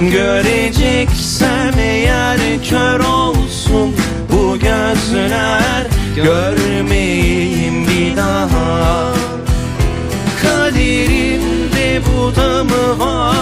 Göreceksem eğer kör olsun bu gözler Görmeyeyim bir daha. Kaderimde bu da mı var